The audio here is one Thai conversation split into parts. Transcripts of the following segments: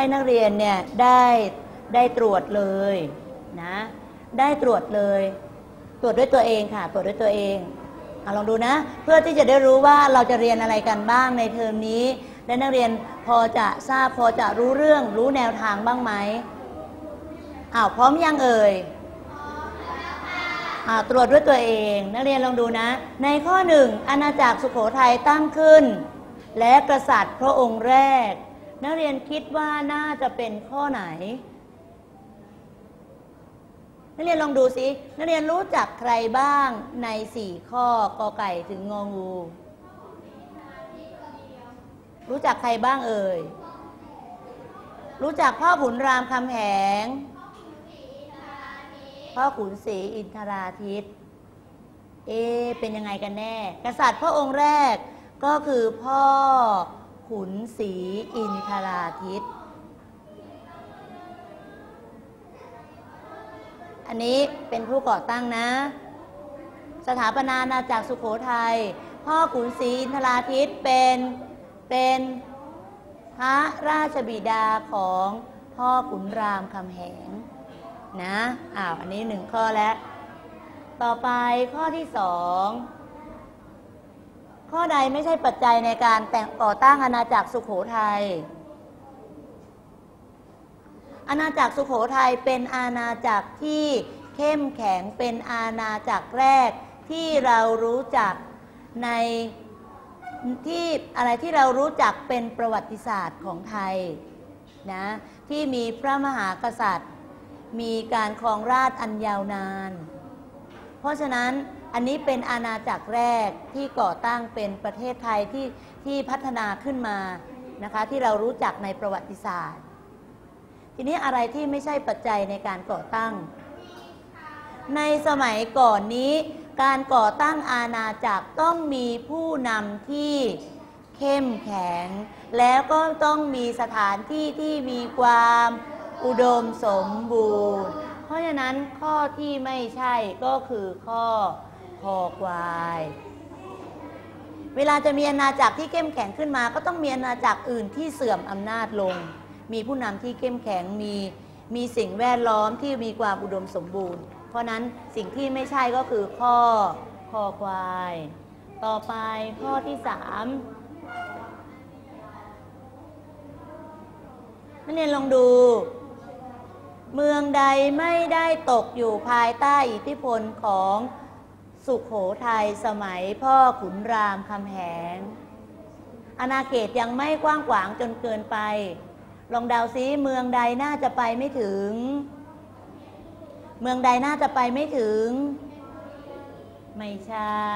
ให้นักเรียนเนี่ยได้ได้ตรวจเลยนะได้ตรวจเลย ตรวจด้วยตัวเองค่ะ ตรวจด้วยตัวเองอลองดูนะ เพื่อที่จะได้รู้ว่าเราจะเรียนอะไรกันบ้างในเทอมนี้ และนักเรียนพอจะทราบพอจะรู้เรื่องรู้แนวทางบ้างไหมอ้าวพร้อมยังเอ่ยอ่าตรวจด้วยตัวเอง นักเรียนลองดูนะ ในข้อหนึ่งอาณาจักรสุโขทัยตั้งขึ้น และกษัตริย์พระองค์แรก นักเรียนคิดว่าน่าจะเป็นข้อไหน นักเรียนลองดูสิ นักเรียนรู้จักใครบ้างในสี่ข้อกอไก่ถึงงองู รู้จักใครบ้างเอ่ย รู้จักพ่อขุนรามคำแหง พ่อขุนศรีอินทราทิต เอ เป็นยังไงกันแน่ กษัตริย์พระองค์แรกก็คือพ่อ ขุนศรีอินทราทิต อันนี้เป็นผู้ก่อตั้งนะ สถาปนาอาณาจักรสุขโขทยัย พ่อขุนศรีอินทราทิตเป็นเป็นพระราชบิดาของพ่อขุนรามคำแหงนะ อ้าว อันนี้หนึ่งข้อแล้ว ต่อไปข้อที่สอง ข้อใดไม่ใช่ปัจจัยในการแต่งก่อตั้งอาณาจักรสุขโขทยัย อาณาจักรสุขโขทัยเป็นอาณาจักรที่เข้มแข็งเป็นอาณาจักรแรกที่เรารู้จักในที่อะไรที่เรารู้จักเป็นประวัติศาสตร์ของไทยนะที่มีพระมหากษัตริย์ มีการครองราชอันยาวนาน เพราะฉะนั้น อันนี้เป็นอาณาจักรแรกที่ก่อตั้งเป็นประเทศไทยที่ที่พัฒนาขึ้นมานะคะที่เรารู้จักในประวัติศาสตร์ ทีนี้อะไรที่ไม่ใช่ปัจจัยในการก่อตั้ง ในสมัยก่อนนี้ การก่อตั้งอาณาจักรต้องมีผู้นำที่เข้มแข็ง แล้วก็ต้องมีสถานที่ที่มีความอุดมสมบูรณ์ เพราะฉะนั้นข้อที่ไม่ใช่ก็คือข้อ คอควาย เวลาจะมีอาณาจักรที่เข้มแข็งขึ้นมา ก็ต้องมีอาณาจักรอื่นที่เสื่อมอำนาจลง มีผู้นำที่เข้มแข็งมีมีสิ่งแวดล้อมที่มีความอุดมสมบูรณ์ เพราะนั้นสิ่งที่ไม่ใช่ก็คือข้อคอควาย ต่อไปข้อที่สามนักเรียนลองดู เมืองใดไม่ได้ตกอยู่ภายใต้อิทธิพลของ สุขโขทัยสมัยพ่อขุนรามคำแหงอาณาเขตยังไม่กว้างขวางจนเกินไป ลองเดาซิเมืองใดน่าจะไปไม่ถึง เมืองใดน่าจะไปไม่ถึง ไม่ใช่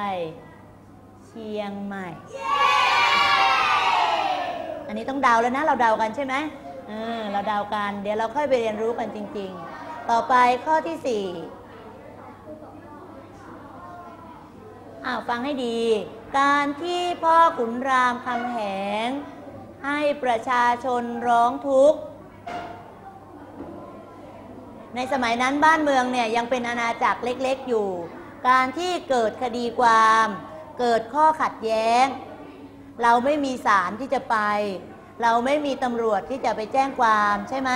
เชียงใหม่ อันนี้ต้องเดาแล้วนะ เราเดากันใช่ไหมเออเราเดากัน เดี๋ยวเราค่อยไปเรียนรู้กันจริง ๆ ต่อไปข้อที่สี่ อ้าวฟังให้ดี การที่พ่อขุนรามคำแหง ให้ประชาชนร้องทุกข์ ในสมัยนั้นบ้านเมืองเนี่ยยังเป็นอาณาจักรเล็กๆอยู่ การที่เกิดคดีความ เกิดข้อขัดแย้ง เราไม่มีศาลที่จะไป เราไม่มีตำรวจที่จะไปแจ้งความใช่ไหม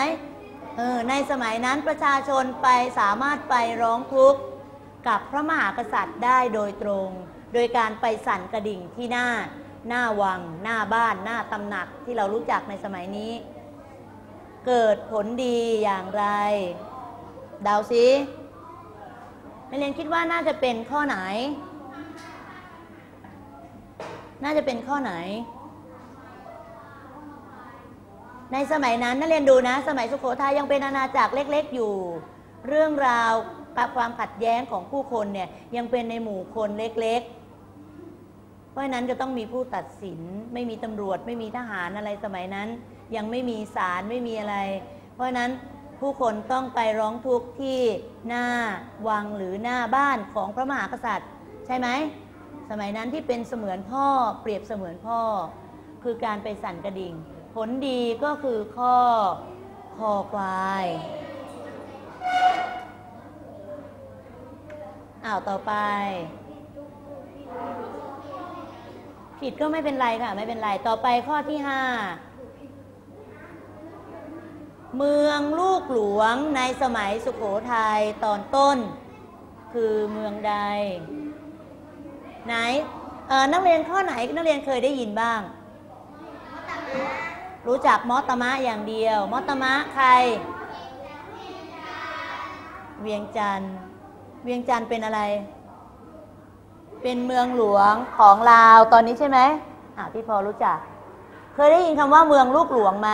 เออในสมัยนั้นประชาชนไปสามารถไปร้องทุกข์ กับพระมหากษัตริย์ได้โดยตรง โดยการไปสั่นกระดิ่งที่หน้า หน้าวัง หน้าบ้าน หน้าตำหนักที่เรารู้จักในสมัยนี้ เกิดผลดีอย่างไรเดาซินักเรียนคิดว่าน่าจะเป็นข้อไหน น่าจะเป็นข้อไหน ในสมัยนั้นนักเรียนดูนะ สมัยสุโขทัยยังเป็นอาณาจักรเล็ก ๆ อยู่ เรื่องราว ความขัดแย้งของผู้คนเนี่ยยังเป็นในหมู่คนเล็ก ๆ เพราะนั้นจะต้องมีผู้ตัดสิน ไม่มีตำรวจ ไม่มีทหารอะไรสมัยนั้น ยังไม่มีศาลไม่มีอะไร เพราะฉะนั้นผู้คนต้องไปร้องทุกข์ที่หน้าวังหรือหน้าบ้านของพระมหากษัตริย์ ใช่ไหมสมัยนั้นที่เป็นเสมือนพ่อเปรียบเสมือนพ่อ คือการไปสั่นกระดิ่ง ผลดีก็คือข้อคอควาย อ้าวต่อไป ผิดก็ไม่เป็นไรค่ะ ไม่เป็นไร ต่อไปข้อที่ห้าเมืองลูกหลวงในสมัยสุขโขทัยตอนต้น คือเมืองใด ไหนเอ่อนักเรียนข้อไหนนักเรียนเคยได้ยินบ้าง รู้จักมอตมะอย่างเดียว มอตมะใคร เวียงจันทร์ เวียงจันทร์เป็นอะไร เป็นเมืองหลวงของลาวตอนนี้ใช่ไหมอ่าพี่พอรู้จัก เคยได้ยินคำว่าเมืองลูกหลวงไหม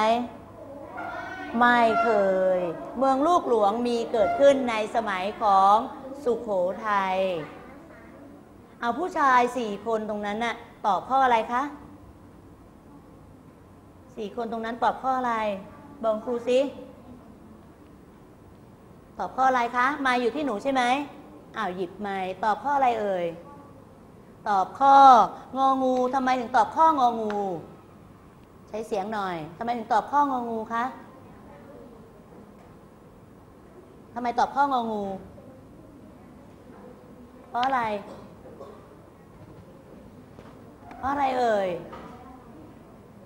ไม่เคย เมืองลูกหลวงมีเกิดขึ้นในสมัยของสุขโขทัย เอาผู้ชายสี่คนตรงนั้นน่ะตอบข้ออะไรคะสี่คนตรงนั้นตอบข้ออะไรบอกครูสิตอบข้ออะไรคะ มาอยู่ที่หนูใช่ไหม อ้าวหยิบไม้ตอบข้ออะไรเอ่ย ตอบข้ององูทำไมถึงตอบข้ององู ใช้เสียงหน่อยทำไมถึงตอบข้ององูคะทำไมตอบข้ององู เพราะอะไร เพราะอะไรเอ่ย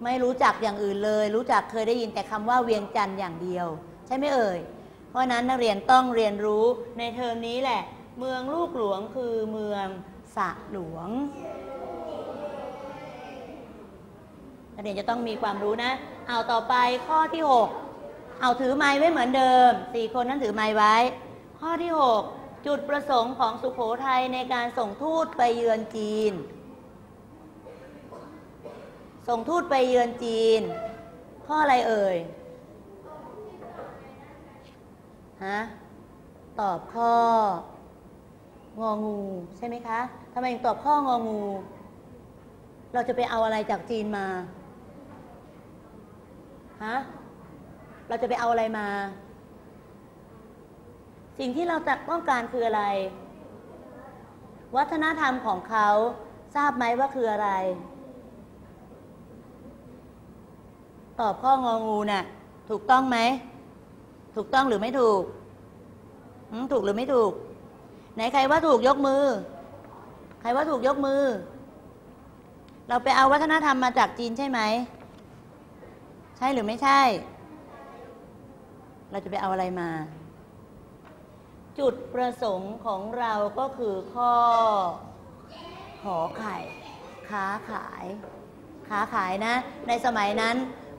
ไม่รู้จักอย่างอื่นเลย รู้จักเคยได้ยินแต่คำว่าเวียงจันทร์อย่างเดียว ใช่ไหมเอ่ย เพราะฉะนั้นนักเรียนต้องเรียนรู้ในเทอมนี้แหละ เมืองลูกหลวงคือเมืองสะหลวงนักเรียนจะต้องมีความรู้นะ เอาต่อไปข้อที่ 6 เอาถือไม้ไว้เหมือนเดิมสี่คนนั้นถือไม้ไว้ ข้อที่ 6 จุดประสงค์ของสุขโขทัยในการส่งทูตไปเยือนจีน ส่งทูตไปเยือนจีน ข้ออะไรเอ่ย ฮะ ตอบข้อ งองูใช่ไหมคะทำไมถึงตอบข้ององู เราจะไปเอาอะไรจากจีนมาฮะเราจะไปเอาอะไรมา สิ่งที่เราจะต้องการคืออะไร วัฒนธรรมของเขาทราบไหมว่าคืออะไร ตอบข้ององูน่ะ ถูกต้องไหม ถูกต้องหรือไม่ถูก ถูกหรือไม่ถูก ไหนใครว่าถูกยกมือ ใครว่าถูกยกมือ เราไปเอาวัฒนธรรมมาจากจีนใช่ไหม ใช่หรือไม่ใช่ เราจะไปเอาอะไรมา จุดประสงค์ของเราก็คือข้อ ขอไข่ ค้าขาย ค้าขายนะ ในสมัยนั้น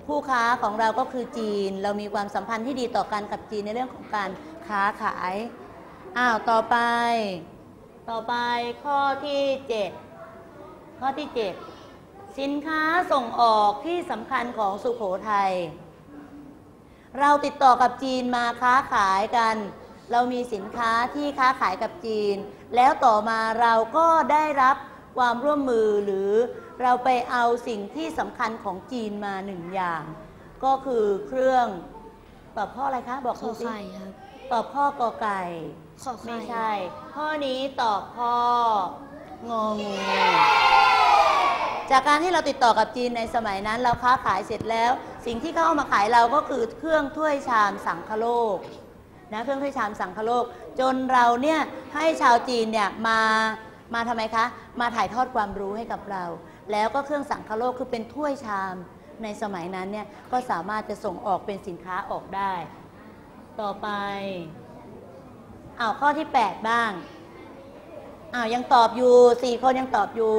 ผู้ค้าของเราก็คือจีน เรามีความสัมพันธ์ที่ดีต่อกันกับจีนในเรื่องของการค้าขาย อ้าวต่อไป ต่อไปข้อที่เจ็ดข้อที่เจ็ดสินค้าส่งออกที่สำคัญของสุขโขทัยเราติดต่อกับจีนมาค้าขายกัน เรามีสินค้าที่ค้าขายกับจีน แล้วต่อมาเราก็ได้รับความร่วมมือหรือเราไปเอาสิ่งที่สำคัญของจีนมาหนึ่งอย่าง ก็คือเครื่องตอบข้ออะไรคะ บอกขครูอสิไข่ครับตอบข้อกอไก่ ขอไข่ไม่ใช่ ข้อนี้ตอบข้ององูจากการที่เราติดต่อกับจีนในสมัยนั้น เราค้าขายเสร็จแล้ว สิ่งที่เขาเอามาขายเราก็คือเครื่องถ้วยชามสังคโลกนะเครื่องถ้วยชามสังคโลก จนเราเนี่ยให้ชาวจีนเนี่ยมามาทำไมคะ มาถ่ายทอดความรู้ให้กับเรา แล้วก็เครื่องสังคโลกคือเป็นถ้วยชามในสมัยนั้นเนี่ยก็สามารถจะส่งออกเป็นสินค้าออกได้ ต่อไปเอาวข้อที่ 8 บ้างอ้าวยังตอบอยู่สี่คนยังตอบอยู่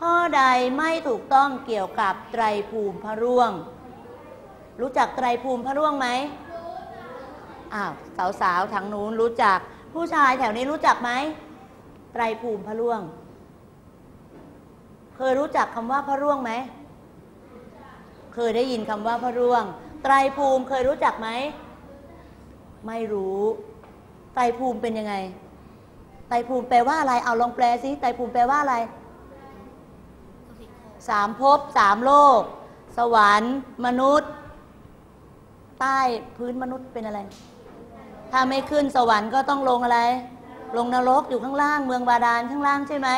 ข้อใดไม่ถูกต้องเกี่ยวกับไตรภูมิพระร่วง รู้จักไตรภูมิพระร่วงไหมอ้าวสาวๆทางนู้นรู้จัก ผู้ชายแถวนี้รู้จักไหมไตรภูมิพระร่วง เคยรู้จักคำว่าพระร่วงไหมเคยได้ยินคำว่าพระร่วง ไตรภูมิเคยรู้จักไหม ไม่รู้ ไตรภูมิเป็นยังไง ไตรภูมิแปลว่าอะไร เอาลองแปลสิไตรภูมิแปลว่าอะไรสามภพสามโลก สวรรค์ มนุษย์ ใต้พื้นมนุษย์เป็นอะไร ถ้าไม่ขึ้นสวรรค์ก็ต้องลงอะไร ลงนรกอยู่ข้างล่าง เมืองบาดาลข้างล่างใช่ไหม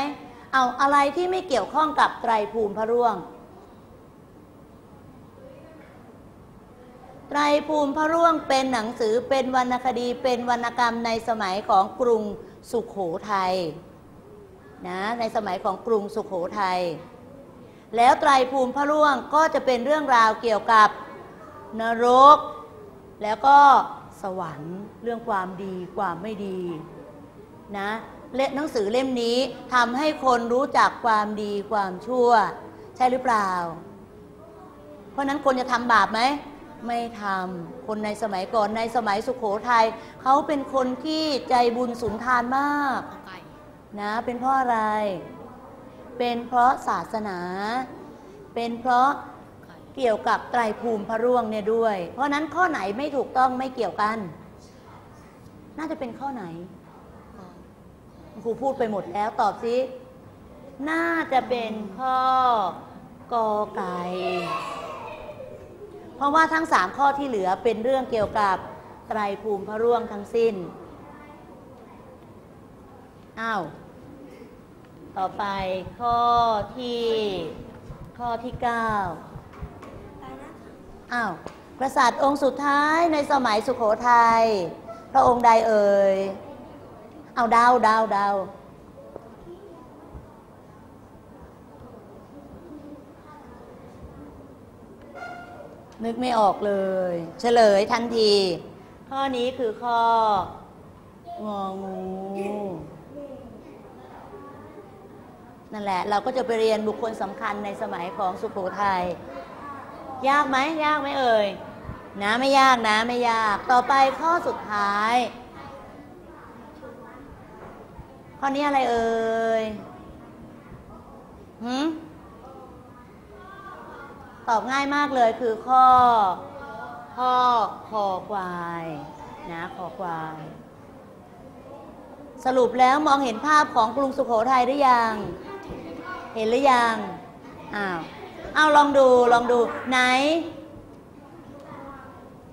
เอาอะไรที่ไม่เกี่ยวข้องกับไตรภูมิพระร่วง ไตรภูมิพระร่วงเป็นหนังสือเป็นวรรณคดีเป็นวรรณกรรมในสมัยของกรุงสุขโขทัยนะในสมัยของกรุงสุขโขทัยแล้วไตรภูมิพระร่วงก็จะเป็นเรื่องราวเกี่ยวกับนรก แล้วก็สวรรค์เรื่องความดีความไม่ดีนะเล่มหนังสือเล่มนี้ทำให้คนรู้จักความดีความชั่ว ใช่หรือเปล่า เพราะฉะนั้นคนจะทำบาปไหม ไม่ทำคนในสมัยก่อนในสมัยสุขโขทัยเขาเป็นคนที่ใจบุญสุนทานมากเอาไก่นะเป็นเพราะอะไร เป็นเพราะศาสนา เป็นเพราะไก่เกี่ยวกับไตรภูมิพระร่วงเนี่ยด้วย เพราะฉะนั้นข้อไหนไม่ถูกต้องไม่เกี่ยวกัน น่าจะเป็นข้อไหนข้อครูพูดไปหมดแล้วตอบสิน่าจะเป็นข้อกอไก่ เพราะว่าทั้งสามข้อที่เหลือเป็นเรื่องเกี่ยวกับไตรภูมิพระร่วงทั้งสิ้น อ้าว ต่อไปข้อที่ข้อที่เก้าอ้าว กษัตริย์องค์สุดท้ายในสมัยสุขโขทัยพระองค์ใดเอ่ย เอาดาวดาวดาว นึกไม่ออกเลย เฉลยทันที ข้อนี้คือข้ององูนั่นแหละ เราก็จะไปเรียนบุคคลสำคัญในสมัยของสุโขทัยยากไหมยากไหมเอ่ยนะไม่ยากนะไม่ยาก ต่อไปข้อสุดท้าย ข้อนี้อะไรเอ่ยหืม ตอบง่ายมากเลยคือข้อ ข้อคอควายนะคอควาย สรุปแล้วมองเห็นภาพของกรุงสุโขทัยหรือยัง เห็นหรือยัง อ้าวเอาลองดูลองดูไหน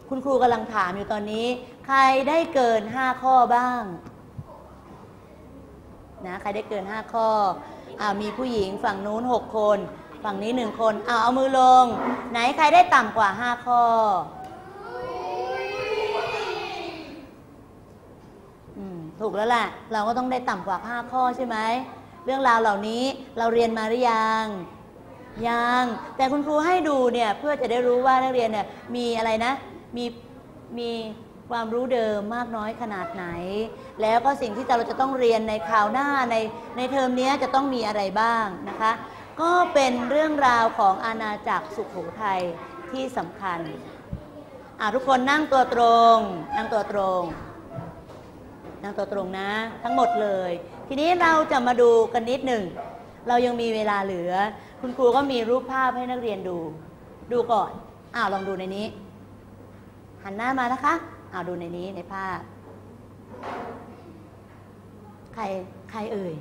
คุณครูกำลังถามอยู่ตอนนี้ ใครได้เกินห้าข้อบ้างนะใครได้เกิน5ข้ออ่ามีผู้หญิงฝั่งนู้น6คน ฝั่งนี้1คนเอาเอามือลง ไหนใครได้ต่ำกว่า5ข้ออืมถูกแล้วแหละเราก็ต้องได้ต่ำกว่า5ข้อใช่ไหมเรื่องราวเหล่านี้เราเรียนมาหรือยังยังแต่คุณครูให้ดูเนี่ยเพื่อจะได้รู้ว่านักเรียนเนี่ยมีอะไรนะ มีมีความรู้เดิมมากน้อยขนาดไหน แล้วก็สิ่งที่เราจะต้องเรียนในคราวหน้าในในเทอมนี้จะต้องมีอะไรบ้างนะคะ ก็เป็นเรื่องราวของอาณาจักรสุขโขทัยที่สำคัญอาทุกคนนั่งตัวตรง นั่งตัวตรง นั่งตัวตรงนะ ทั้งหมดเลย ทีนี้เราจะมาดูกันนิดหนึ่ง เรายังมีเวลาเหลือ คุณครูก็มีรูปภาพให้นักเรียนดู ดูก่อนอ้าวลองดูในนี้ หันหน้ามานะคะอ้าวดูในนี้ในภาพ ใครใครเอ่ย